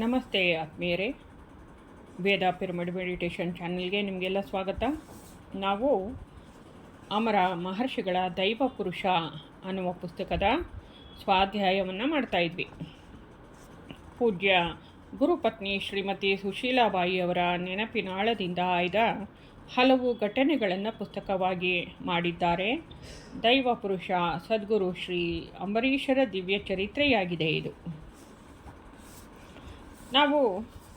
ನಮಸ್ತೆ ಆತ್ಮೀಯರೇ. ವೇದ pyramid meditation ಚಾನಲ್ಗೆ ನಿಮಗೆಲ್ಲ ಸ್ವಾಗತ. ನಾವು ಅಮರ ಮಹರ್ಷಿಗಳ ದೈವ ಪುರುಷ ಅನ್ನುವ ಪುಸ್ತಕದ ಸ್ವಾಧ್ಯಾಯವನ್ನು ಮಾಡ್ತಾಯಿದ್ವಿ ಪೂಜ್ಯ ಗುರುಪತ್ನಿ ಶ್ರೀಮತಿ ಸುಶೀಲಾಬಾಯಿ ಅವರ ನೆನಪಿನಾಳದಿಂದ ಆಯ್ದ ಹಲವು ಘಟನೆಗಳನ್ನು ಪುಸ್ತಕವಾಗಿ ಮಾಡಿದ್ದಾರೆ. ದೈವ ಪುರುಷ ಸದ್ಗುರು ಶ್ರೀ ಅಂಬರೀಷರ ದಿವ್ಯ ಚರಿತ್ರೆಯಾಗಿದೆ ಇದು. ನಾವು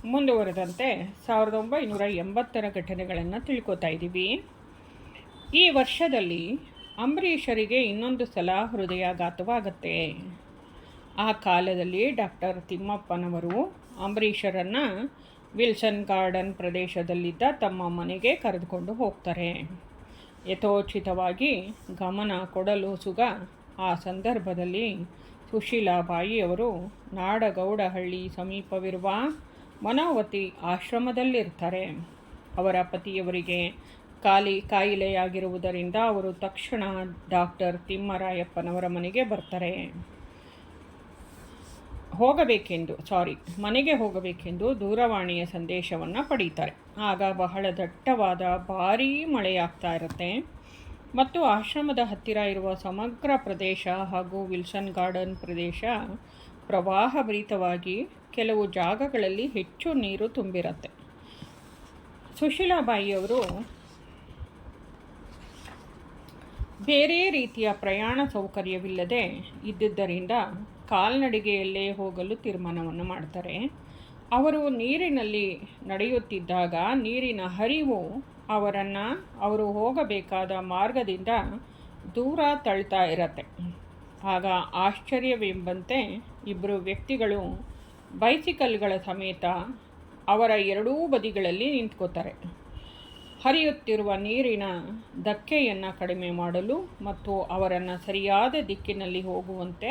ಮುಂದುವರೆದಂತೆ ಸಾವಿರದ ಒಂಬೈನೂರ ಎಂಬತ್ತರ ಘಟನೆಗಳನ್ನು ತಿಳ್ಕೊತಾ ಇದ್ದೀವಿ. ಈ ವರ್ಷದಲ್ಲಿ ಅಂಬರೀಷರಿಗೆ ಇನ್ನೊಂದು ಸಲ ಹೃದಯಾಘಾತವಾಗತ್ತೆ. ಆ ಕಾಲದಲ್ಲಿ ಡಾಕ್ಟರ್ ತಿಮ್ಮಪ್ಪನವರು ಅಂಬರೀಷರನ್ನು ವಿಲ್ಸನ್ ಗಾರ್ಡನ್ ಪ್ರದೇಶದಲ್ಲಿದ್ದ ತಮ್ಮ ಮನೆಗೆ ಕರೆದುಕೊಂಡು ಹೋಗ್ತಾರೆ. ಯಥೋಚಿತವಾಗಿ ಗಮನ ಕೊಡಲು ಸುಗ ಆ ಸಂದರ್ಭದಲ್ಲಿ ಸುಶೀಲಾಬಾಯಿಯವರು ನಾಡಗೌಡಹಳ್ಳಿ ಸಮೀಪವಿರುವ ಮನೋವತಿ ಆಶ್ರಮದಲ್ಲಿರ್ತಾರೆ ಅವರ ಪತಿಯವರಿಗೆ ಖಾಲಿ ಕಾಯಿಲೆಯಾಗಿರುವುದರಿಂದ ಅವರು ತಕ್ಷಣ ಡಾಕ್ಟರ್ ತಿಮ್ಮರಾಯಪ್ಪನವರ ಮನೆಗೆ ಬರ್ತಾರೆ. ಹೋಗಬೇಕೆಂದು, ಸಾರಿ, ಮನೆಗೆ ಹೋಗಬೇಕೆಂದು ದೂರವಾಣಿಯ ಸಂದೇಶವನ್ನು ಪಡೀತಾರೆ. ಆಗ ಬಹಳ ದಟ್ಟವಾದ ಭಾರೀ ಮಳೆಯಾಗ್ತಾ ಇರುತ್ತೆ. ಮತ್ತು ಆಶ್ರಮದ ಹತ್ತಿರ ಇರುವ ಸಮಗ್ರ ಪ್ರದೇಶ ಹಾಗೂ ವಿಲ್ಸನ್ ಗಾರ್ಡನ್ ಪ್ರದೇಶ ಪ್ರವಾಹಭರಿತವಾಗಿ ಕೆಲವು ಜಾಗಗಳಲ್ಲಿ ಹೆಚ್ಚು ನೀರು ತುಂಬಿರುತ್ತೆ. ಸುಶೀಲಾಬಾಯಿಯವರು ಬೇರೆ ರೀತಿಯ ಪ್ರಯಾಣ ಸೌಕರ್ಯವಿಲ್ಲದೆ ಇದ್ದುದರಿಂದ ಕಾಲ್ನಡಿಗೆಯಲ್ಲೇ ಹೋಗಲು ತೀರ್ಮಾನವನ್ನು ಮಾಡ್ತಾರೆ. ಅವರು ನೀರಿನಲ್ಲಿ ನಡೆಯುತ್ತಿದ್ದಾಗ ನೀರಿನ ಹರಿವು ಅವರನ್ನು ಅವರು ಹೋಗಬೇಕಾದ ಮಾರ್ಗದಿಂದ ದೂರ ತಳ್ತಾ ಇರತ್ತೆ. ಆಗ ಆಶ್ಚರ್ಯವೆಂಬಂತೆ ಇಬ್ಬರು ವ್ಯಕ್ತಿಗಳು ಬೈಸಿಕಲ್ಗಳ ಸಮೇತ ಅವರ ಎರಡೂ ಬದಿಗಳಲ್ಲಿ ನಿಂತ್ಕೋತಾರೆ. ಹರಿಯುತ್ತಿರುವ ನೀರಿನ ಧಕ್ಕೆಯನ್ನು ಕಡಿಮೆ ಮಾಡಲು ಮತ್ತು ಅವರನ್ನು ಸರಿಯಾದ ದಿಕ್ಕಿನಲ್ಲಿ ಹೋಗುವಂತೆ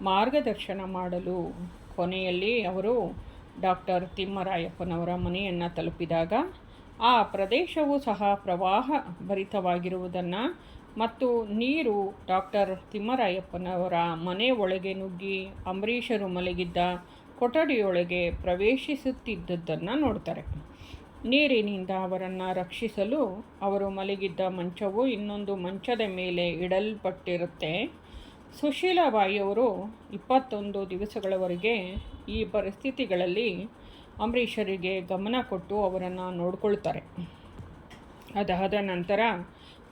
ಮಾರ್ಗದರ್ಶನ ಮಾಡಲು ಕೊನೆಯಲ್ಲಿ ಅವರು ಡಾಕ್ಟರ್ ತಿಮ್ಮರಾಯಪ್ಪನವರ ಮನೆಯನ್ನು ತಲುಪಿದಾಗ ಆ ಪ್ರದೇಶವು ಸಹ ಪ್ರವಾಹ ಭರಿತವಾಗಿರುವುದನ್ನು ಮತ್ತು ನೀರು ಡಾಕ್ಟರ್ ತಿಮ್ಮರಾಯಪ್ಪನವರ ಮನೆ ಒಳಗೆ ನುಗ್ಗಿ ಅಂಬರೀಷರು ಮಲಗಿದ್ದ ಕೊಠಡಿಯೊಳಗೆ ಪ್ರವೇಶಿಸುತ್ತಿದ್ದದ್ದನ್ನು ನೋಡ್ತಾರೆ. ನೀರಿನಿಂದ ಅವರನ್ನು ರಕ್ಷಿಸಲು ಅವರು ಮಲಗಿದ್ದ ಮಂಚವು ಇನ್ನೊಂದು ಮಂಚದ ಮೇಲೆ ಇಡಲ್ಪಟ್ಟಿರುತ್ತೆ. ಸುಶೀಲಾಬಾಯಿಯವರು ಇಪ್ಪತ್ತೊಂದು ದಿವಸಗಳವರೆಗೆ ಈ ಪರಿಸ್ಥಿತಿಗಳಲ್ಲಿ ಅಂಬರೀಷರಿಗೆ ಗಮನ ಕೊಟ್ಟು ಅವರನ್ನು ನೋಡಿಕೊಳ್ತಾರೆ. ಅದಾದ ನಂತರ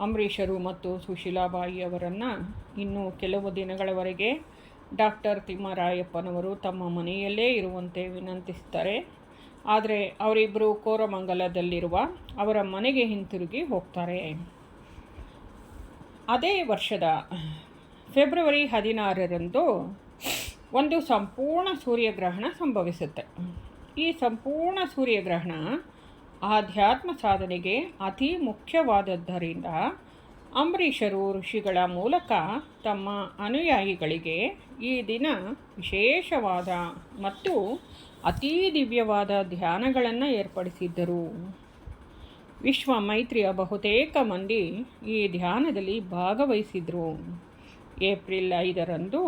ಅಂಬರೀಷರು ಮತ್ತು ಸುಶೀಲಾಬಾಯಿ ಅವರನ್ನು ಇನ್ನೂ ಕೆಲವು ದಿನಗಳವರೆಗೆ ಡಾಕ್ಟರ್ ತಿಮ್ಮರಾಯಪ್ಪನವರು ತಮ್ಮ ಮನೆಯಲ್ಲೇ ಇರುವಂತೆ ವಿನಂತಿಸ್ತಾರೆ. ಆದರೆ ಅವರಿಬ್ಬರು ಕೋರಮಂಗಲದಲ್ಲಿರುವ ಅವರ ಮನೆಗೆ ಹಿಂತಿರುಗಿ ಹೋಗ್ತಾರೆ. ಅದೇ ವರ್ಷದ ಫೆಬ್ರವರಿ ಹದಿನಾರರಂದು ಒಂದು ಸಂಪೂರ್ಣ ಸೂರ್ಯಗ್ರಹಣ ಸಂಭವಿಸುತ್ತೆ. ಈ ಸಂಪೂರ್ಣ ಸೂರ್ಯಗ್ರಹಣ ಆಧ್ಯಾತ್ಮ ಸಾಧನೆಗೆ ಅತಿ ಮುಖ್ಯವಾದದ್ದರಿಂದ ಅಂಬರೀಷರು ಋಷಿಗಳ ಮೂಲಕ ತಮ್ಮ ಅನುಯಾಯಿಗಳಿಗೆ ಈ ದಿನ ವಿಶೇಷವಾದ ಮತ್ತು ಅತೀ ದಿವ್ಯವಾದ ಧ್ಯಾನಗಳನ್ನು ಏರ್ಪಡಿಸಿದ್ದರು. ವಿಶ್ವ ಮೈತ್ರಿಯ ಬಹುತೇಕ ಮಂದಿ ಈ ಧ್ಯಾನದಲ್ಲಿ ಭಾಗವಹಿಸಿದರು. ಏಪ್ರಿಲ್ ಐದರಂದು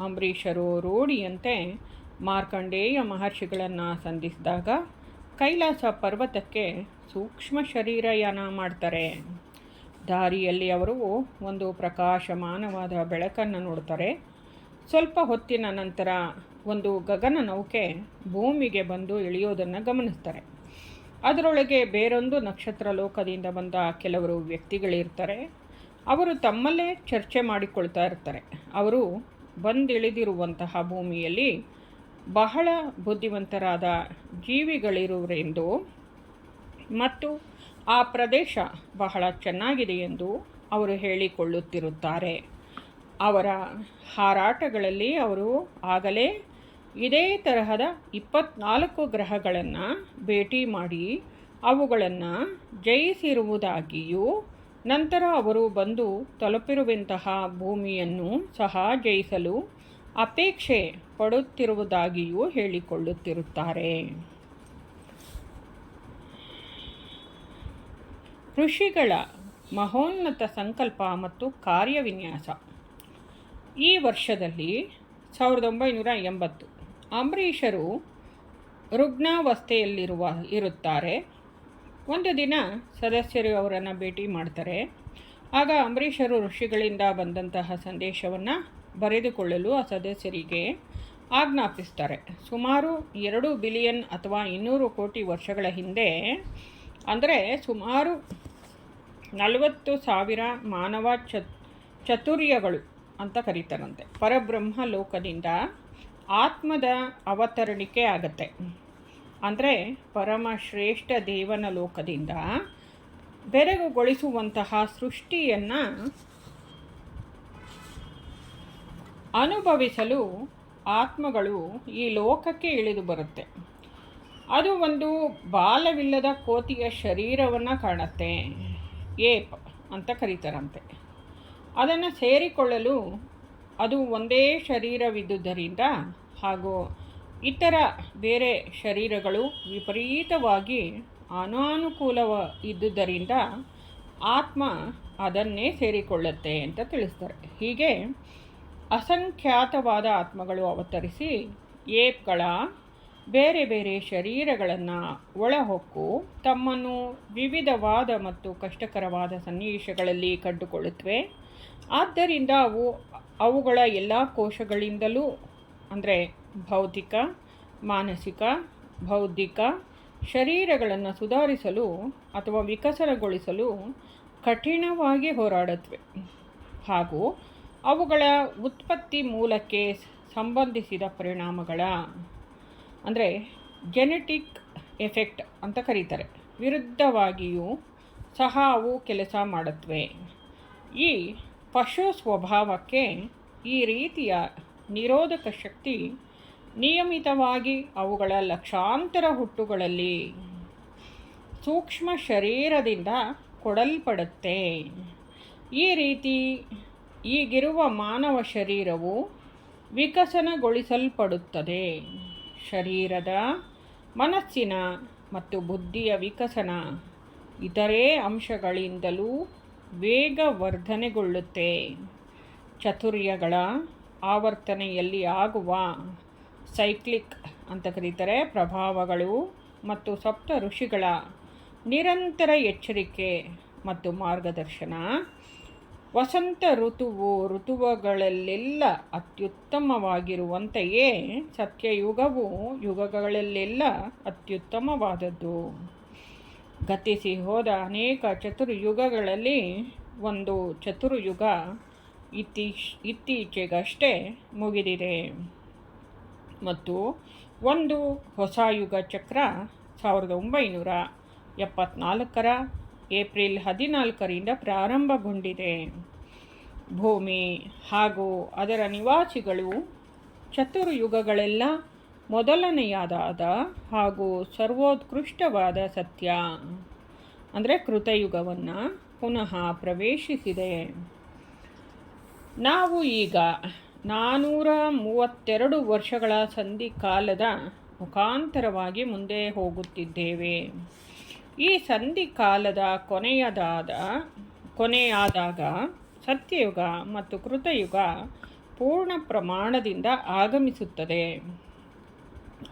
ಅಂಬರೀಷರು ರೂಢಿಯಂತೆ ಮಾರ್ಕಂಡೇಯ ಮಹರ್ಷಿಗಳನ್ನು ಸಂಧಿಸಿದಾಗ ಕೈಲಾಸ ಪರ್ವತಕ್ಕೆ ಸೂಕ್ಷ್ಮ ಶರೀರಯಾನ ಮಾಡ್ತಾರೆ. ದಾರಿಯಲ್ಲಿ ಅವರು ಒಂದು ಪ್ರಕಾಶಮಾನವಾದ ಬೆಳಕನ್ನು ನೋಡ್ತಾರೆ. ಸ್ವಲ್ಪ ಹೊತ್ತಿನ ನಂತರ ಒಂದು ಗಗನ ನೌಕೆ ಭೂಮಿಗೆ ಬಂದು ಇಳಿಯೋದನ್ನು ಗಮನಿಸ್ತಾರೆ. ಅದರೊಳಗೆ ಬೇರೊಂದು ನಕ್ಷತ್ರ ಲೋಕದಿಂದ ಬಂದ ಕೆಲವರು ವ್ಯಕ್ತಿಗಳಿರ್ತಾರೆ. ಅವರು ತಮ್ಮಲ್ಲೇ ಚರ್ಚೆ ಮಾಡಿಕೊಳ್ತಾ ಇರ್ತಾರೆ. ಅವರು ಬಂದಿಳಿದಿರುವಂತಹ ಭೂಮಿಯಲ್ಲಿ ಬಹಳ ಬುದ್ಧಿವಂತರಾದ ಜೀವಿಗಳಿರುವರೆಂದು ಮತ್ತು ಆ ಪ್ರದೇಶ ಬಹಳ ಚೆನ್ನಾಗಿದೆ ಎಂದು ಅವರು ಹೇಳಿಕೊಳ್ಳುತ್ತಿರುತ್ತಾರೆ. ಅವರ ಹಾರಾಟಗಳಲ್ಲಿ ಅವರು ಆಗಲೇ ಇದೇ ತರಹದ ಇಪ್ಪತ್ನಾಲ್ಕು ಗ್ರಹಗಳನ್ನು ಭೇಟಿ ಮಾಡಿ ಅವುಗಳನ್ನು ಜಯಿಸಿರುವುದಾಗಿಯೂ ನಂತರ ಅವರು ಬಂದು ತಲುಪಿರುವಂತಹ ಭೂಮಿಯನ್ನು ಸಹ ಜಯಿಸಲು ಅಪೇಕ್ಷೆ ಪಡುತ್ತಿರುವುದಾಗಿಯೂ ಹೇಳಿಕೊಳ್ಳುತ್ತಿರುತ್ತಾರೆ. ಋಷಿಗಳ ಮಹೋನ್ನತ ಸಂಕಲ್ಪ ಮತ್ತು ಕಾರ್ಯವಿನ್ಯಾಸ. ಈ ವರ್ಷದಲ್ಲಿ ಸಾವಿರದ ಒಂಬೈನೂರ ಎಂಬತ್ತು ಅಂಬರೀಷರು ರುಗ್ಣಾವಸ್ಥೆಯಲ್ಲಿರುವ, ಇರುತ್ತಾರೆ. ಒಂದು ದಿನ ಸದಸ್ಯರು ಅವರನ್ನು ಭೇಟಿ ಮಾಡ್ತಾರೆ. ಆಗ ಅಂಬರೀಷರು ಋಷಿಗಳಿಂದ ಬಂದಂತಹ ಸಂದೇಶವನ್ನು ಬರೆದುಕೊಳ್ಳಲು ಆ ಸದಸ್ಯರಿಗೆ ಆಜ್ಞಾಪಿಸ್ತಾರೆ. ಸುಮಾರು ಎರಡು ಬಿಲಿಯನ್ ಅಥವಾ ಇನ್ನೂರು ಕೋಟಿ ವರ್ಷಗಳ ಹಿಂದೆ, ಅಂದರೆ ಸುಮಾರು ನಲವತ್ತು ಸಾವಿರ ಮಾನವ ಚತ್, ಚತುರ್ಯಗಳು ಅಂತ ಕರೀತಾರಂತೆ. ಪರಬ್ರಹ್ಮ ಲೋಕದಿಂದ ಆತ್ಮದ ಅವತರಣಿಕೆ ಆಗತ್ತೆ. ಅಂದರೆ ಪರಮ ಶ್ರೇಷ್ಠ ದೇವನ ಲೋಕದಿಂದ ಬೆರಗುಗೊಳಿಸುವಂತಹ ಸೃಷ್ಟಿಯನ್ನು ಅನುಭವಿಸಲು ಆತ್ಮಗಳು ಈ ಲೋಕಕ್ಕೆ ಇಳಿದು ಬರುತ್ತೆ. ಅದು ಒಂದು ಬಾಲವಿಲ್ಲದ ಕೋತಿಯ ಶರೀರವನ್ನು ಕಾಣುತ್ತೆ. ಏಪ್ ಅಂತ ಕರೀತಾರಂತೆ. ಅದನ್ನು ಸೇರಿಕೊಳ್ಳಲು ಅದು ಒಂದೇ ಶರೀರವಿದ್ದುದರಿಂದ ಹಾಗೂ ಇತರ ಬೇರೆ ಶರೀರಗಳು ವಿಪರೀತವಾಗಿ ಅನಾನುಕೂಲವ ಇದ್ದುದರಿಂದ ಆತ್ಮ ಅದನ್ನೇ ಸೇರಿಕೊಳ್ಳುತ್ತೆ ಅಂತ ತಿಳಿಸ್ತಾರೆ. ಹೀಗೆ ಅಸಂಖ್ಯಾತವಾದ ಆತ್ಮಗಳು ಅವತರಿಸಿ ಏಪ್ಗಳ ಬೇರೆ ಬೇರೆ ಶರೀರಗಳನ್ನು ಒಳಹೊಕ್ಕು ತಮ್ಮನ್ನು ವಿವಿಧವಾದ ಮತ್ತು ಕಷ್ಟಕರವಾದ ಸನ್ನಿವೇಶಗಳಲ್ಲಿ ಕಂಡುಕೊಳ್ಳುತ್ತವೆ. ಆದ್ದರಿಂದ ಅವು, ಅವುಗಳ ಎಲ್ಲ ಕೋಶಗಳಿಂದಲೂ, ಅಂದರೆ ಭೌತಿಕ, ಮಾನಸಿಕ, ಬೌದ್ಧಿಕ ಶರೀರಗಳನ್ನು ಸುಧಾರಿಸಲು ಅಥವಾ ವಿಕಸನಗೊಳಿಸಲು ಕಠಿಣವಾಗಿ ಹೋರಾಡುತ್ತವೆ. ಹಾಗೂ ಅವುಗಳ ಉತ್ಪತ್ತಿ ಮೂಲಕ್ಕೆ ಸಂಬಂಧಿಸಿದ ಪರಿಣಾಮಗಳ, ಅಂದರೆ ಜೆನೆಟಿಕ್ ಎಫೆಕ್ಟ್ ಅಂತ ಕರೀತಾರೆ. ವಿರುದ್ಧವಾಗಿಯೂ ಸಹ ಅವು ಕೆಲಸ ಮಾಡುತ್ತವೆ. ಈ ಪಶು ಸ್ವಭಾವಕ್ಕೆ ಈ ರೀತಿಯ ನಿರೋಧಕ ಶಕ್ತಿ ನಿಯಮಿತವಾಗಿ ಅವುಗಳ ಲಕ್ಷಾಂತರ ಹುಟ್ಟುಗಳಲ್ಲಿ ಸೂಕ್ಷ್ಮ ಶರೀರದಿಂದ ಕೊಡಲ್ಪಡುತ್ತೆ. ಈ ರೀತಿ ಈಗಿರುವ ಮಾನವ ಶರೀರವು ವಿಕಸನಗೊಳಿಸಲ್ಪಡುತ್ತದೆ. ಶರೀರದ ಮನಸ್ಸಿನ ಮತ್ತು ಬುದ್ಧಿಯ ವಿಕಸನ ಇತರೆ ಅಂಶಗಳಿಂದಲೂ ವೇಗವರ್ಧನೆಗೊಳ್ಳುತ್ತೆ ಚತುರ್ಯಗಳ ಆವರ್ತನೆಯಲ್ಲಿ ಆಗುವ ಸೈಕ್ಲಿಕ್ ಅಂತ ಕರೀತಾರೆ. ಪ್ರಭಾವಗಳು ಮತ್ತು ಸಪ್ತ ಋಷಿಗಳ ನಿರಂತರ ಎಚ್ಚರಿಕೆ ಮತ್ತು ಮಾರ್ಗದರ್ಶನ. ವಸಂತ ಋತುವು ಋತುವುಗಳಲ್ಲೆಲ್ಲ ಅತ್ಯುತ್ತಮವಾಗಿರುವಂತೆಯೇ ಸತ್ಯಯುಗವು ಯುಗಗಳಲ್ಲೆಲ್ಲ ಅತ್ಯುತ್ತಮವಾದದ್ದು. ಗತಿಸಿ ಹೋದ ಅನೇಕ ಚತುರ್ಯುಗಗಳಲ್ಲಿ ಒಂದು ಚತುರ್ಯುಗ ಇತ್ತೀಚ್, ಇತ್ತೀಚೆಗಷ್ಟೇ ಮುಗಿದಿದೆ. ಮತ್ತು ಒಂದು ಹೊಸ ಯುಗ ಚಕ್ರ ಸಾವಿರದ ಒಂಬೈನೂರ ಎಪ್ಪತ್ನಾಲ್ಕರ ಏಪ್ರಿಲ್ ಹದಿನಾಲ್ಕರಿಂದ ಪ್ರಾರಂಭಗೊಂಡಿದೆ. ಭೂಮಿ ಹಾಗೂ ಅದರ ನಿವಾಸಿಗಳು ಚತುರ್ಯುಗಗಳೆಲ್ಲ ಮೊದಲನೆಯದಾದ ಹಾಗೂ ಸರ್ವೋತ್ಕೃಷ್ಟವಾದ ಸತ್ಯ, ಅಂದರೆ ಕೃತಯುಗವನ್ನು ಪುನಃ ಪ್ರವೇಶಿಸಿದೆ. ನಾವು ಈಗ ನಾನ್ನೂರ ಮೂವತ್ತೆರಡು ವರ್ಷಗಳ ಸಂಧಿಕಾಲದ ಮುಖಾಂತರವಾಗಿ ಮುಂದೆ ಹೋಗುತ್ತಿದ್ದೇವೆ. ಈ ಸಂಧಿ ಕಾಲದ ಕೊನೆಯದಾದ, ಕೊನೆಯಾದಾಗ ಸತ್ಯಯುಗ ಮತ್ತು ಕೃತಯುಗ ಪೂರ್ಣ ಪ್ರಮಾಣದಿಂದ ಆಗಮಿಸುತ್ತದೆ.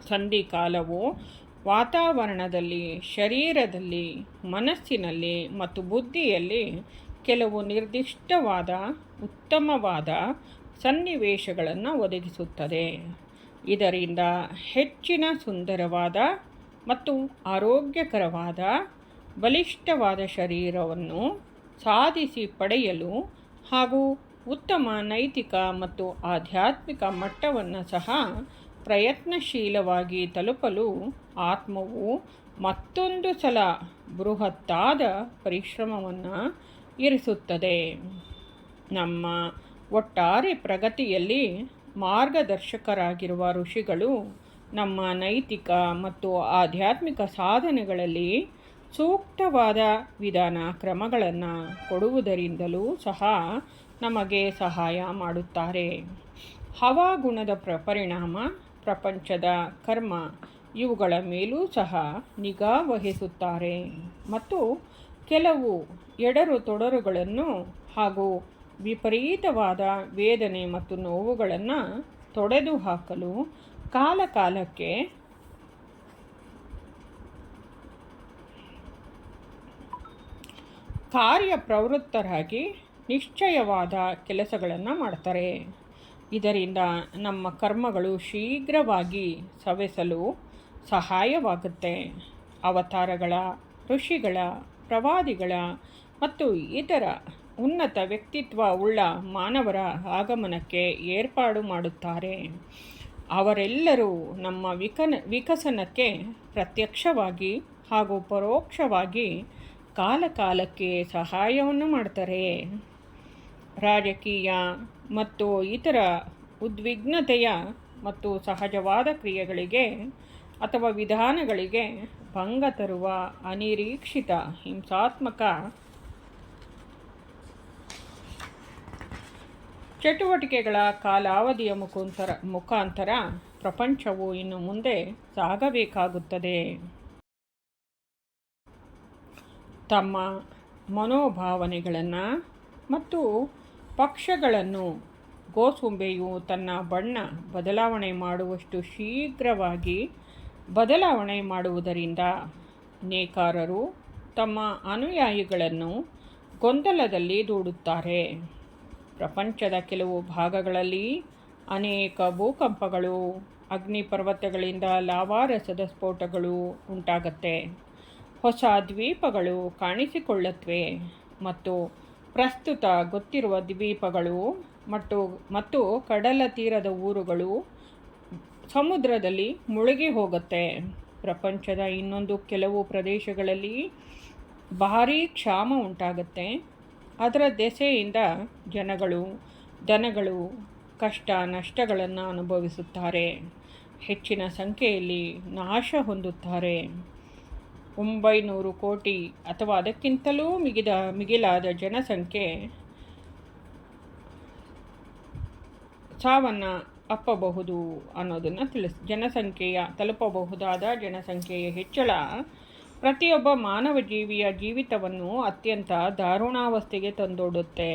ಸಂಧಿ ಕಾಲವು ವಾತಾವರಣದಲ್ಲಿ, ಶರೀರದಲ್ಲಿ, ಮನಸ್ಸಿನಲ್ಲಿ ಮತ್ತು ಬುದ್ಧಿಯಲ್ಲಿ ಕೆಲವು ನಿರ್ದಿಷ್ಟವಾದ, ಉತ್ತಮವಾದ ಸನ್ನಿವೇಶಗಳನ್ನು ಒದಗಿಸುತ್ತದೆ. ಇದರಿಂದ ಹೆಚ್ಚಿನ ಸುಂದರವಾದ ಮತ್ತು ಆರೋಗ್ಯಕರವಾದ, ಬಲಿಷ್ಠವಾದ ಶರೀರವನ್ನು ಸಾಧಿಸಿ ಪಡೆಯಲು ಹಾಗೂ ಉತ್ತಮ ನೈತಿಕ ಮತ್ತು ಆಧ್ಯಾತ್ಮಿಕ ಮಟ್ಟವನ್ನು ಸಹ ಪ್ರಯತ್ನಶೀಲವಾಗಿ ತಲುಪಲು ಆತ್ಮವು ಮತ್ತೊಂದು ಸಲ ಬೃಹತ್ತಾದ ಪರಿಶ್ರಮವನ್ನು ಇರಿಸುತ್ತದೆ. ನಮ್ಮ ಒಟ್ಟಾರೆ ಪ್ರಗತಿಯಲ್ಲಿ ಮಾರ್ಗದರ್ಶಕರಾಗಿರುವ ಋಷಿಗಳು ನಮ್ಮ ನೈತಿಕ ಮತ್ತು ಆಧ್ಯಾತ್ಮಿಕ ಸಾಧನೆಗಳಲ್ಲಿ ಸೂಕ್ತವಾದ ವಿಧಾನ ಕ್ರಮಗಳನ್ನು ಕೊಡುವುದರಿಂದಲೂ ಸಹ ನಮಗೆ ಸಹಾಯ ಮಾಡುತ್ತಾರೆ. ಹವಾಗುಣದ ಪ್ರ ಪರಿಣಾಮ ಪ್ರಪಂಚದ ಕರ್ಮ ಇವುಗಳ ಮೇಲೂ ಸಹ ನಿಗಾ ವಹಿಸುತ್ತಾರೆ. ಮತ್ತು ಕೆಲವು ಎಡರು ತೊಡರುಗಳನ್ನು ಹಾಗೂ ವಿಪರೀತವಾದ ವೇದನೆ ಮತ್ತು ನೋವುಗಳನ್ನು ತೊಡೆದು ಹಾಕಲು ಕಾಲಕಾಲಕ್ಕೆ ಕಾರ್ಯ ಪ್ರವೃತ್ತರಾಗಿ ನಿಶ್ಚಯವಾದ ಕೆಲಸಗಳನ್ನು ಮಾಡ್ತಾರೆ. ಇದರಿಂದ ನಮ್ಮ ಕರ್ಮಗಳು ಶೀಘ್ರವಾಗಿ ಸವೆಸಲು ಸಹಾಯವಾಗುತ್ತೆ. ಅವತಾರಗಳ, ಋಷಿಗಳ, ಪ್ರವಾದಿಗಳ ಮತ್ತು ಇತರ ಉನ್ನತ ವ್ಯಕ್ತಿತ್ವ ಉಳ್ಳ ಮಾನವರ ಆಗಮನಕ್ಕೆ ಏರ್ಪಾಡು ಮಾಡುತ್ತಾರೆ. ಅವರೆಲ್ಲರೂ ನಮ್ಮ ವಿಕನ, ವಿಕಸನಕ್ಕೆ ಪ್ರತ್ಯಕ್ಷವಾಗಿ ಹಾಗೂ ಪರೋಕ್ಷವಾಗಿ ಕಾಲಕಾಲಕ್ಕೆ ಸಹಾಯವನ್ನು ಮಾಡ್ತಾರೆ. ರಾಜಕೀಯ ಮತ್ತು ಇತರ ಉದ್ವಿಗ್ನತೆಯ ಮತ್ತು ಸಹಜವಾದ ಕ್ರಿಯೆಗಳಿಗೆ ಅಥವಾ ವಿಧಾನಗಳಿಗೆ ಭಂಗ ತರುವ ಅನಿರೀಕ್ಷಿತ ಹಿಂಸಾತ್ಮಕ ಚಟುವಟಿಕೆಗಳ ಕಾಲಾವಧಿಯ ಮುಖಾಂತರ ಮುಖಾಂತರ ಪ್ರಪಂಚವು ಇನ್ನು ಮುಂದೆ ಸಾಗಬೇಕಾಗುತ್ತದೆ. ತಮ್ಮ ಮನೋಭಾವನೆಗಳನ್ನು ಮತ್ತು ಪಕ್ಷಗಳನ್ನು ಗೋಸುಂಬೆಯು ತನ್ನ ಬಣ್ಣ ಬದಲಾವಣೆ ಮಾಡುವಷ್ಟು ಶೀಘ್ರವಾಗಿ ಬದಲಾವಣೆ ಮಾಡುವುದರಿಂದ ನೇಕಾರರು ತಮ್ಮ ಅನುಯಾಯಿಗಳನ್ನು ಗೊಂದಲದಲ್ಲಿ ದೂಡುತ್ತಾರೆ. ಪ್ರಪಂಚದ ಕೆಲವು ಭಾಗಗಳಲ್ಲಿ ಅನೇಕ ಭೂಕಂಪಗಳು, ಅಗ್ನಿಪರ್ವತಗಳಿಂದ ಲಾವಾರಸದ ಸ್ಫೋಟಗಳು ಉಂಟಾಗತ್ತೆ. ಹೊಸ ದ್ವೀಪಗಳು ಕಾಣಿಸಿಕೊಳ್ಳುತ್ತವೆ ಮತ್ತು ಪ್ರಸ್ತುತ ಗೊತ್ತಿರುವ ದ್ವೀಪಗಳು ಮತ್ತು ಮತ್ತು ಕಡಲ ತೀರದ ಊರುಗಳು ಸಮುದ್ರದಲ್ಲಿ ಮುಳುಗಿ ಹೋಗುತ್ತೆ. ಪ್ರಪಂಚದ ಇನ್ನೊಂದು ಕೆಲವು ಪ್ರದೇಶಗಳಲ್ಲಿ ಭಾರೀ ಕ್ಷಾಮ ಉಂಟಾಗುತ್ತೆ. ಅದರ ದೆಸೆಯಿಂದ ಜನಗಳು ದನಗಳು ಕಷ್ಟ ನಷ್ಟಗಳನ್ನು ಅನುಭವಿಸುತ್ತಾರೆ. ಹೆಚ್ಚಿನ ಸಂಖ್ಯೆಯಲ್ಲಿ ನಾಶ ಹೊಂದುತ್ತಾರೆ. ಒಂಬೈನೂರು ಕೋಟಿ ಅಥವಾ ಅದಕ್ಕಿಂತಲೂ ಮಿಗಿದ, ಮಿಗಿಲಾದ ಜನಸಂಖ್ಯೆ ಸಾವನ್ನು ಅಪ್ಪಬಹುದು ಅನ್ನೋದನ್ನು ತಿಳಿಸ್, ಜನಸಂಖ್ಯೆಯ, ತಲುಪಬಹುದಾದ ಜನಸಂಖ್ಯೆಯ ಹೆಚ್ಚಳ ಪ್ರತಿಯೊಬ್ಬ ಮಾನವ ಜೀವಿಯ ಜೀವಿತವನ್ನು ಅತ್ಯಂತ ದಾರುಣಾವಸ್ಥೆಗೆ ತಂದೊಡುತ್ತೆ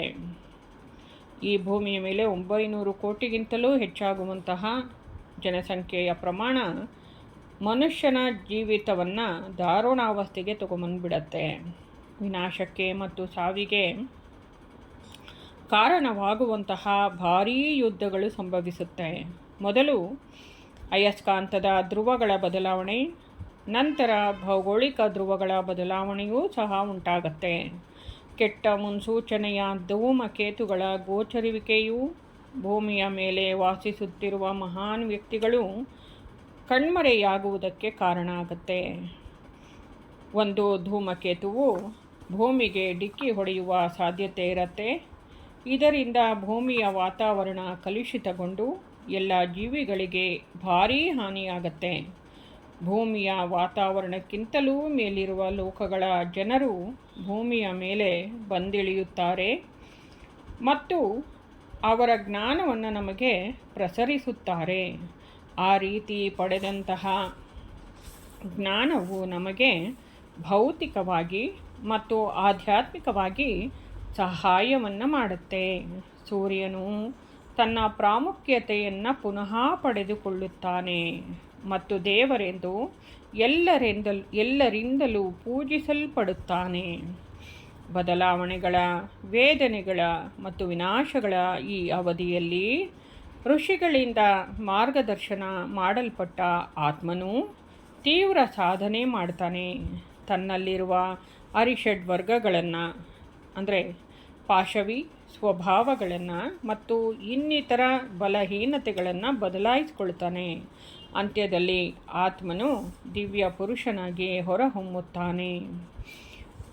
ಈ ಭೂಮಿಯ ಮೇಲೆ ಒಂಬೈನೂರು ಕೋಟಿಗಿಂತಲೂ ಹೆಚ್ಚಾಗುವಂತಹ ಜನಸಂಖ್ಯೆಯ ಪ್ರಮಾಣ ಮನುಷ್ಯನ ಜೀವಿತವನ್ನು ದಾರುಣಾವಸ್ಥೆಗೆ ತಗೊಂಬಂದ್ಬಿಡತ್ತೆ ವಿನಾಶಕ್ಕೆ ಮತ್ತು ಸಾವಿಗೆ ಕಾರಣವಾಗುವಂತಹ ಭಾರೀ ಯುದ್ಧಗಳು ಸಂಭವಿಸುತ್ತೆ. ಮೊದಲು ಅಯಸ್ಕಾಂತದ ಧ್ರುವಗಳ ಬದಲಾವಣೆ ನಂತರ ಭೌಗೋಳಿಕ ಧ್ರುವಗಳ ಬದಲಾವಣೆಯೂ ಸಹ ಉಂಟಾಗತ್ತೆ. ಕೆಟ್ಟ ಮುನ್ಸೂಚನೆಯ ಧೂಮಕೇತುಗಳ ಗೋಚರಿವಿಕೆಯು ಭೂಮಿಯ ಮೇಲೆ ವಾಸಿಸುತ್ತಿರುವ ಮಹಾನ್ ವ್ಯಕ್ತಿಗಳು ಕಣ್ಮರೆಯಾಗುವುದಕ್ಕೆ ಕಾರಣ ಆಗುತ್ತೆ. ಒಂದು ಧೂಮಕೇತುವು ಭೂಮಿಗೆ ಡಿಕ್ಕಿ ಹೊಡೆಯುವ ಸಾಧ್ಯತೆ ಇರುತ್ತೆ. ಇದರಿಂದ ಭೂಮಿಯ ವಾತಾವರಣ ಕಲುಷಿತಗೊಂಡು ಎಲ್ಲ ಜೀವಿಗಳಿಗೆ ಭಾರೀ ಹಾನಿಯಾಗತ್ತೆ. ಭೂಮಿಯ ವಾತಾವರಣಕ್ಕಿಂತಲೂ ಮೇಲಿರುವ ಲೋಕಗಳ ಜನರು ಭೂಮಿಯ ಮೇಲೆ ಬಂದಿಳಿಯುತ್ತಾರೆ ಮತ್ತು ಅವರ ಜ್ಞಾನವನ್ನು ನಮಗೆ ಪ್ರಸರಿಸುತ್ತಾರೆ. ಆ ರೀತಿ ಪಡೆದಂತಹ ಜ್ಞಾನವು ನಮಗೆ ಭೌತಿಕವಾಗಿ ಮತ್ತು ಆಧ್ಯಾತ್ಮಿಕವಾಗಿ ಸಹಾಯವನ್ನು ಮಾಡುತ್ತೆ. ಸೂರ್ಯನು ತನ್ನ ಪ್ರಾಮುಖ್ಯತೆಯನ್ನು ಪುನಃ ಪಡೆದುಕೊಳ್ಳುತ್ತಾನೆ. ಮತ್ತು ದೇವರೆಂದು ಎಲ್ಲರಿಂದ ಎಲ್ಲರಿಂದಲೂ ಪೂಜಿಸಲ್ಪಡುತ್ತಾನೆ. ಬದಲಾವಣೆಗಳ, ವೇದನೆಗಳ ಮತ್ತು ವಿನಾಶಗಳ ಈ ಅವಧಿಯಲ್ಲಿ ಋಷಿಗಳಿಂದ ಮಾರ್ಗದರ್ಶನ ಮಾಡಲ್ಪಟ್ಟ ಆತ್ಮನು ತೀವ್ರ ಸಾಧನೆ ಮಾಡ್ತಾನೆ. ತನ್ನಲ್ಲಿರುವ ಅರಿಷಡ್ ವರ್ಗಗಳನ್ನು, ಅಂದರೆ ಪಾಶವಿ ಸ್ವಭಾವಗಳನ್ನು ಮತ್ತು ಇನ್ನಿತರ ಬಲಹೀನತೆಗಳನ್ನು ಬದಲಾಯಿಸಿಕೊಳ್ತಾನೆ. ಅಂತ್ಯದಲ್ಲಿ ಆತ್ಮನು ದಿವ್ಯ ಪುರುಷನಾಗಿ ಹೊರಹೊಮ್ಮುತ್ತಾನೆ.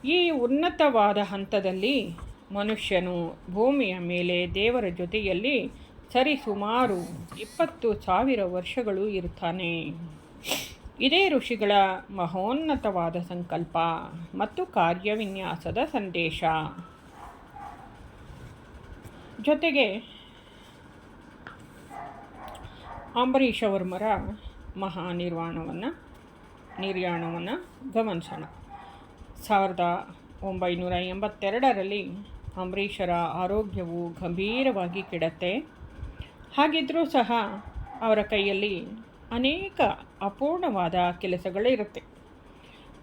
ಈ ಉನ್ನತವಾದ ಹಂತದಲ್ಲಿ ಮನುಷ್ಯನು ಭೂಮಿಯ ಮೇಲೆ ದೇವರ ಜೊತೆಯಲ್ಲಿ ಸರಿಸುಮಾರು ಇಪ್ಪತ್ತು ಸಾವಿರ ವರ್ಷಗಳು ಇರುತ್ತಾನೆ. ಇದೇ ಋಷಿಗಳ ಮಹೋನ್ನತವಾದ ಸಂಕಲ್ಪ ಮತ್ತು ಕಾರ್ಯವಿನ್ಯಾಸದ ಸಂದೇಶ. ಜೊತೆಗೆ ಅಂಬರೀಷ್ ಅವರ ಮರ ಮಹಾ ನಿರ್ವಾಣವನ್ನು ನಿರ್ಯಾಣವನ್ನು ಗಮನಿಸೋಣ. ಸಾವಿರದ ಒಂಬೈನೂರ ಎಂಬತ್ತೆರಡರಲ್ಲಿ ಅಂಬರೀಷರ ಆರೋಗ್ಯವು ಗಂಭೀರವಾಗಿ ಕೆಡತ್ತೆ. ಹಾಗಿದ್ದರೂ ಸಹ ಅವರ ಕೈಯಲ್ಲಿ ಅನೇಕ ಅಪೂರ್ಣವಾದ ಕೆಲಸಗಳಿರುತ್ತೆ.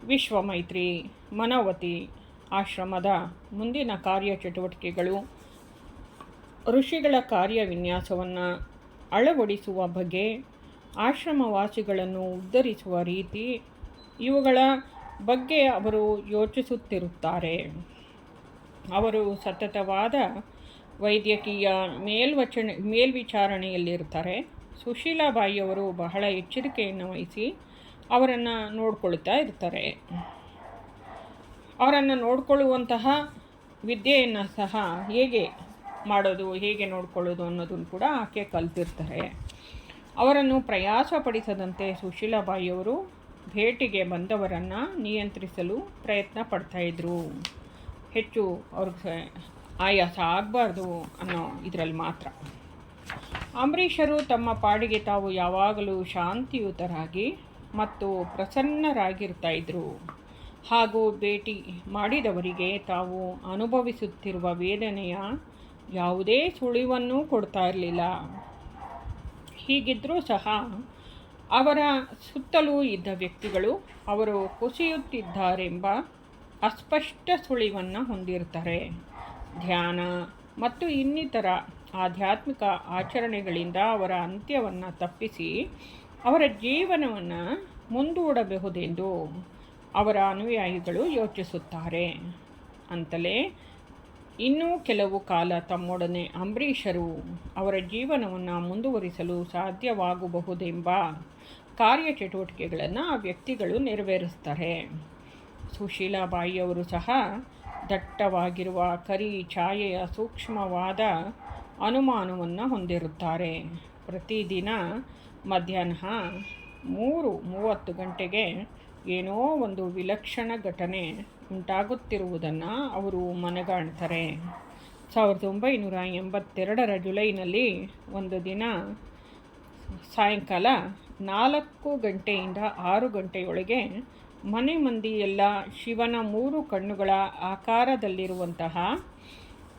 ವಿಶ್ವಮೈತ್ರಿ, ಮನೋವತಿ ಆಶ್ರಮದ ಮುಂದಿನ ಕಾರ್ಯಚಟುವಟಿಕೆಗಳು ಋಷಿಗಳ ಕಾರ್ಯವಿನ್ಯಾಸವನ್ನು ಅಳವಡಿಸುವ ಬಗೆ ಆಶ್ರಮವಾಸಿಗಳನ್ನು ಉದ್ಧರಿಸುವ ರೀತಿ ಇವುಗಳ ಬಗ್ಗೆ ಅವರು ಯೋಚಿಸುತ್ತಿರುತ್ತಾರೆ. ಅವರು ಸತತವಾದ ವೈದ್ಯಕೀಯ ಮೇಲ್ವಚನ ಮೇಲ್ವಿಚಾರಣೆಯಲ್ಲಿರ್ತಾರೆ ಸುಶೀಲಾಬಾಯಿಯವರು ಬಹಳ ಎಚ್ಚರಿಕೆಯನ್ನು ವಹಿಸಿ ಅವರನ್ನು ನೋಡ್ಕೊಳ್ತಾ ಇರ್ತಾರೆ ಅವರನ್ನು ನೋಡಿಕೊಳ್ಳುವಂತಹ ವಿದ್ಯೆಯನ್ನು ಸಹ ಹೇಗೆ ಮಾಡೋದು, ಹೇಗೆ ನೋಡ್ಕೊಳ್ಳೋದು ಅನ್ನೋದನ್ನು ಕೂಡ ಆಕೆ ಕಲ್ತಿರ್ತಾರೆ. ಅವರನ್ನು ಪ್ರಯಾಸಪಡಿಸದಂತೆ ಸುಶೀಲಾಬಾಯಿಯವರು ಭೇಟಿಗೆ ಬಂದವರನ್ನು ನಿಯಂತ್ರಿಸಲು ಪ್ರಯತ್ನ ಪಡ್ತಾಯಿದ್ರು ಹೆಚ್ಚು ಅವ್ರಿಗೆ ಆಯಾಸ ಆಗಬಾರ್ದು ಅನ್ನೋ ಇದರಲ್ಲಿ ಮಾತ್ರ. ಅಂಬರೀಷರು ತಮ್ಮ ಪಾಡಿಗೆ ತಾವು ಯಾವಾಗಲೂ ಶಾಂತಿಯುತರಾಗಿ ಮತ್ತು ಪ್ರಸನ್ನರಾಗಿರ್ತಾ ಇದ್ದರು ಹಾಗೂ ಭೇಟಿ ಮಾಡಿದವರಿಗೆ ತಾವು ಅನುಭವಿಸುತ್ತಿರುವ ವೇದನೆಯ ಯಾವುದೇ ಸುಳಿವನ್ನು ಕೊಡ್ತಾ ಇರಲಿಲ್ಲ. ಹೀಗಿದ್ದರೂ ಸಹ ಅವರ ಸುತ್ತಲೂ ಇದ್ದ ವ್ಯಕ್ತಿಗಳು ಅವರು ಕುಸಿಯುತ್ತಿದ್ದಾರೆಂಬ ಅಸ್ಪಷ್ಟ ಸುಳಿವನ್ನು ಹೊಂದಿರ್ತಾರೆ. ಧ್ಯಾನ ಮತ್ತು ಇನ್ನಿತರ ಆಧ್ಯಾತ್ಮಿಕ ಆಚರಣೆಗಳಿಂದ ಅವರ ಅಂತ್ಯವನ್ನು ತಪ್ಪಿಸಿ ಅವರ ಜೀವನವನ್ನು ಮುಂದೂಡಬಹುದೆಂದು ಅವರ ಅನುಯಾಯಿಗಳು ಯೋಚಿಸುತ್ತಾರೆ. ಅಂತಲೇ ಇನ್ನೂ ಕೆಲವು ಕಾಲ ತಮ್ಮೊಡನೆ ಅಂಬರೀಷರು ಅವರ ಜೀವನವನ್ನು ಮುಂದುವರಿಸಲು ಸಾಧ್ಯವಾಗಬಹುದೆಂಬ ಕಾರ್ಯಚಟುವಟಿಕೆಗಳನ್ನು ಆ ವ್ಯಕ್ತಿಗಳು ನೆರವೇರಿಸ್ತಾರೆ. ಸುಶೀಲಾಬಾಯಿಯವರು ಸಹ ದಟ್ಟವಾಗಿರುವ ಕರಿ ಛಾಯೆಯ ಸೂಕ್ಷ್ಮವಾದ ಅನುಮಾನವನ್ನು ಹೊಂದಿರುತ್ತಾರೆ. ಪ್ರತಿದಿನ ಮಧ್ಯಾಹ್ನ ಮೂರು ಮೂವತ್ತು ಗಂಟೆಗೆ ಏನೋ ಒಂದು ವಿಲಕ್ಷಣ ಘಟನೆ ಉಂಟಾಗುತ್ತಿರುವುದನ್ನು ಅವರು ಮನಗಾಣ್ತಾರೆ. ಸಾವಿರದ ಒಂಬೈನೂರ ಎಂಬತ್ತೆರಡರ ಜುಲೈನಲ್ಲಿ ಒಂದು ದಿನ ಸಾಯಂಕಾಲ ನಾಲ್ಕು ಗಂಟೆಯಿಂದ ಆರು ಗಂಟೆಯೊಳಗೆ ಮನೆ ಮಂದಿಯೆಲ್ಲ ಶಿವನ ಮೂರು ಕಣ್ಣುಗಳ ಆಕಾರದಲ್ಲಿರುವಂತಹ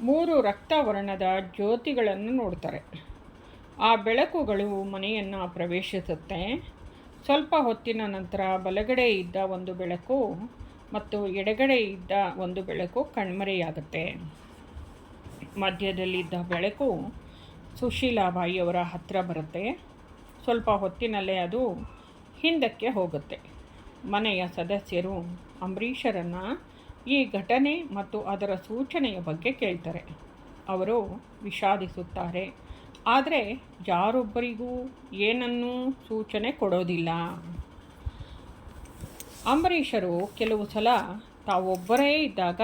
ಮೂರು ರಕ್ತವರ್ಣದ ಜ್ಯೋತಿಗಳನ್ನು ನೋಡ್ತಾರೆ. ಆ ಬೆಳಕುಗಳು ಮನೆಯನ್ನು ಪ್ರವೇಶಿಸುತ್ತೆ. ಸ್ವಲ್ಪ ಹೊತ್ತಿನ ನಂತರ ಬಲಗಡೆ ಇದ್ದ ಒಂದು ಬೆಳಕು ಮತ್ತು ಎಡಗಡೆ ಇದ್ದ ಒಂದು ಬೆಳಕು ಕಣ್ಮರೆಯಾಗುತ್ತೆ. ಮಧ್ಯದಲ್ಲಿದ್ದ ಬೆಳಕು ಸುಶೀಲಾಬಾಯಿಯವರ ಹತ್ತಿರ ಬರುತ್ತೆ. ಸ್ವಲ್ಪ ಹೊತ್ತಿನಲ್ಲೇ ಅದು ಹಿಂದಕ್ಕೆ ಹೋಗುತ್ತೆ. ಮನೆಯ ಸದಸ್ಯರು ಅಂಬರೀಷರನ್ನು ಈ ಘಟನೆ ಮತ್ತು ಅದರ ಸೂಚನೆಯ ಬಗ್ಗೆ ಕೇಳ್ತಾರೆ. ಅವರು ವಿಷಾದಿಸುತ್ತಾರೆ. ಆದರೆ ಯಾರೊಬ್ಬರಿಗೂ ಏನನ್ನೂ ಸೂಚನೆ ಕೊಡೋದಿಲ್ಲ. ಅಂಬರೀಷರು ಕೆಲವು ಸಲ ತಾವೊಬ್ಬರೇ ಇದ್ದಾಗ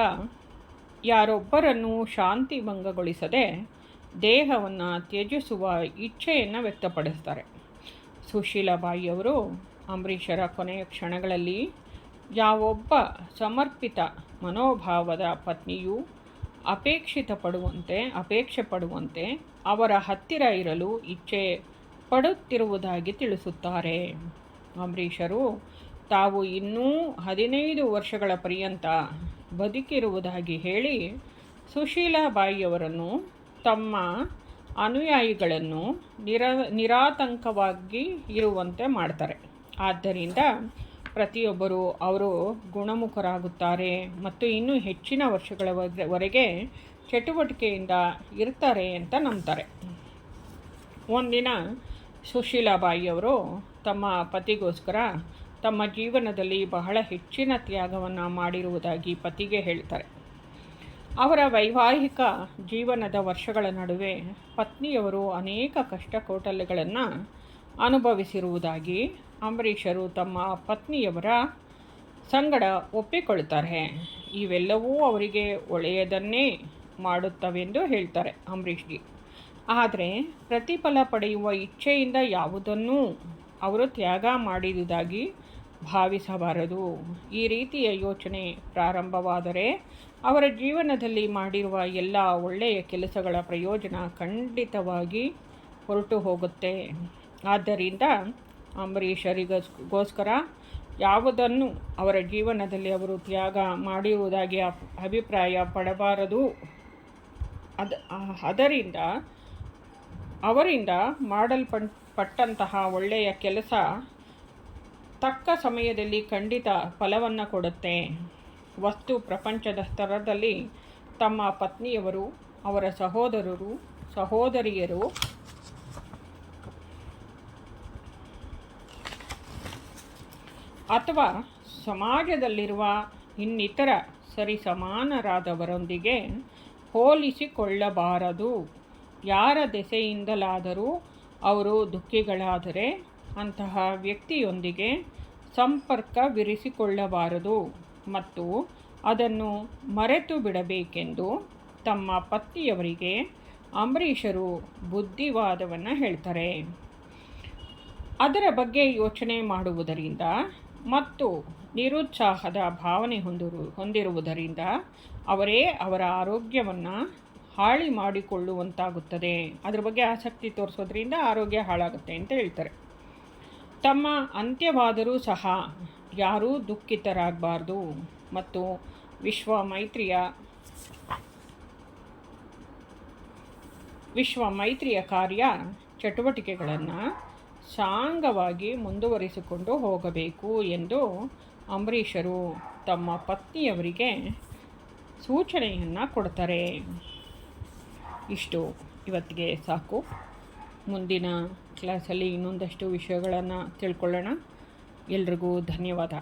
ಯಾರೊಬ್ಬರನ್ನು ಶಾಂತಿ ಭಂಗಗೊಳಿಸದೆ ದೇಹವನ್ನು ತ್ಯಜಿಸುವ ಇಚ್ಛೆಯನ್ನು ವ್ಯಕ್ತಪಡಿಸ್ತಾರೆ. ಸುಶೀಲಾಬಾಯಿಯವರು ಅಂಬರೀಷರ ಕೊನೆಯ ಕ್ಷಣಗಳಲ್ಲಿ ಯಾವೊಬ್ಬ ಸಮರ್ಪಿತ ಮನೋಭಾವದ ಪತ್ನಿಯು ಅಪೇಕ್ಷಿತ ಪಡುವಂತೆ, ಅಪೇಕ್ಷೆ ಪಡುವಂತೆ ಅವರ ಹತ್ತಿರ ಇರಲು ಇಚ್ಛೆ ಪಡುತ್ತಿರುವುದಾಗಿ ತಿಳಿಸುತ್ತಾರೆ. ಅಂಬರೀಷರು ತಾವು ಇನ್ನೂ ಹದಿನೈದು ವರ್ಷಗಳ ಪರ್ಯಂತ ಬದುಕಿರುವುದಾಗಿ ಹೇಳಿ ಸುಶೀಲಾಬಾಯಿಯವರನ್ನು ತಮ್ಮ ಅನುಯಾಯಿಗಳನ್ನು ನಿರ ನಿರಾತಂಕವಾಗಿ ಇರುವಂತೆ ಮಾಡ್ತಾರೆ. ಆದ್ದರಿಂದ ಪ್ರತಿಯೊಬ್ಬರು ಅವರು ಗುಣಮುಖರಾಗುತ್ತಾರೆ ಮತ್ತು ಇನ್ನೂ ಹೆಚ್ಚಿನ ವರ್ಷಗಳವರೆಗೆ ಚಟುವಟಿಕೆಯಿಂದ ಇರ್ತಾರೆ ಅಂತ ನಂಬ್ತಾರೆ. ಒಂದಿನ ಸುಶೀಲಾಬಾಯಿಯವರು ತಮ್ಮ ಪತಿಗೋಸ್ಕರ ತಮ್ಮ ಜೀವನದಲ್ಲಿ ಬಹಳ ಹೆಚ್ಚಿನ ತ್ಯಾಗವನ್ನು ಮಾಡಿರುವುದಾಗಿ ಪತಿಗೆ ಹೇಳ್ತಾರೆ. ಅವರ ವೈವಾಹಿಕ ಜೀವನದ ವರ್ಷಗಳ ನಡುವೆ ಪತ್ನಿಯವರು ಅನೇಕ ಕಷ್ಟ ಕೌಟಲ್ಯಗಳನ್ನು ಅನುಭವಿಸಿರುವುದಾಗಿ ಅಂಬರೀಷರು ತಮ್ಮ ಪತ್ನಿಯವರ ಸಂಗಡ ಒಪ್ಪಿಕೊಳ್ತಾರೆ. ಇವೆಲ್ಲವೂ ಅವರಿಗೆ ಒಳ್ಳೆಯದನ್ನೇ ಮಾಡುತ್ತವೆಂದು ಹೇಳ್ತಾರೆ ಅಂಬರೀಷ್ಗೆ ಆದರೆ ಪ್ರತಿಫಲ ಪಡೆಯುವ ಇಚ್ಛೆಯಿಂದ ಯಾವುದನ್ನೂ ಅವರು ತ್ಯಾಗ ಮಾಡಿದುದಾಗಿ ಭಾವಿಸಬಾರದು. ಈ ರೀತಿಯ ಯೋಚನೆ ಪ್ರಾರಂಭವಾದರೆ ಅವರ ಜೀವನದಲ್ಲಿ ಮಾಡಿರುವ ಎಲ್ಲ ಒಳ್ಳೆಯ ಕೆಲಸಗಳ ಪ್ರಯೋಜನ ಖಂಡಿತವಾಗಿ ಹೊರಟು ಹೋಗುತ್ತೆ. ಆದ್ದರಿಂದ ಅಂಬರೀಷರಿಗೋಸ್ಕರ ಯಾವುದನ್ನು ಅವರ ಜೀವನದಲ್ಲಿ ಅವರು ತ್ಯಾಗ ಮಾಡಿರುವುದಾಗಿ ಅಭಿಪ್ರಾಯ ಪಡಬಾರದು. ಅದ, ಅದರಿಂದ ಅವರಿಂದ ಮಾಡಲ್ಪಟ್ಟಂತಹ ಒಳ್ಳೆಯ ಕೆಲಸ ತಕ್ಕ ಸಮಯದಲ್ಲಿ ಖಂಡಿತ ಫಲವನ್ನು ಕೊಡುತ್ತೆ. ವಸ್ತು ಪ್ರಪಂಚದ ಸ್ತರದಲ್ಲಿ ತಮ್ಮ ಪತ್ನಿಯವರು, ಅವರ ಸಹೋದರರು, ಸಹೋದರಿಯರು ಅಥವಾ ಸಮಾಜದಲ್ಲಿರುವ ಇನ್ನಿತರ ಸರಿಸಮಾನರಾದವರೊಂದಿಗೆ ಹೋಲಿಸಿಕೊಳ್ಳಬಾರದು. ಯಾರ ದೆಸೆಯಿಂದಲಾದರೂ ಅವರು ದುಃಖಿಗಳಾದರೆ ಅಂತಹ ವ್ಯಕ್ತಿಯೊಂದಿಗೆ ಸಂಪರ್ಕವಿರಿಸಿಕೊಳ್ಳಬಾರದು ಮತ್ತು ಅದನ್ನು ಮರೆತು ಬಿಡಬೇಕೆಂದು ತಮ್ಮ ಪತ್ನಿಯವರಿಗೆ ಅಂಬರೀಷರು ಬುದ್ಧಿವಾದವನ್ನು ಹೇಳ್ತಾರೆ. ಅದರ ಬಗ್ಗೆ ಯೋಚನೆ ಮಾಡುವುದರಿಂದ ಮತ್ತು ನಿರುತ್ಸಾಹದ ಭಾವನೆ ಹೊಂದಿರು, ಹೊಂದಿರುವುದರಿಂದ ಅವರೇ ಅವರ ಆರೋಗ್ಯವನ್ನು ಹಾಳಿ ಮಾಡಿಕೊಳ್ಳುವಂತಾಗುತ್ತದೆ. ಅದರ ಬಗ್ಗೆ ಆಸಕ್ತಿ ತೋರಿಸೋದ್ರಿಂದ ಆರೋಗ್ಯ ಹಾಳಾಗುತ್ತೆ ಅಂತ ಹೇಳ್ತಾರೆ. ತಮ್ಮ ಅಂತ್ಯವಾದರೂ ಸಹ ಯಾರೂ ದುಃಖಿತರಾಗಬಾರ್ದು. ಮತ್ತು ವಿಶ್ವ ಮೈತ್ರಿಯ ವಿಶ್ವ ಮೈತ್ರಿಯ ಕಾರ್ಯ ಚಟುವಟಿಕೆಗಳನ್ನು ಸಾಂಗವಾಗಿ ಮುಂದುವರಿಸಿಕೊಂಡು ಹೋಗಬೇಕು ಎಂದು ಅಂಬರೀಷರು ತಮ್ಮ ಪತ್ನಿಯವರಿಗೆ ಸೂಚನೆಯನ್ನು ಕೊಡ್ತಾರೆ. ಇಷ್ಟು. ಇವತ್ತಿಗೆ ಸಾಕು. ಮುಂದಿನ ಕ್ಲಾಸಲ್ಲಿ ಇನ್ನೊಂದಷ್ಟು ವಿಷಯಗಳನ್ನು ತಿಳ್ಕೊಳ್ಳೋಣ. ಎಲ್ರಿಗೂ ಧನ್ಯವಾದ.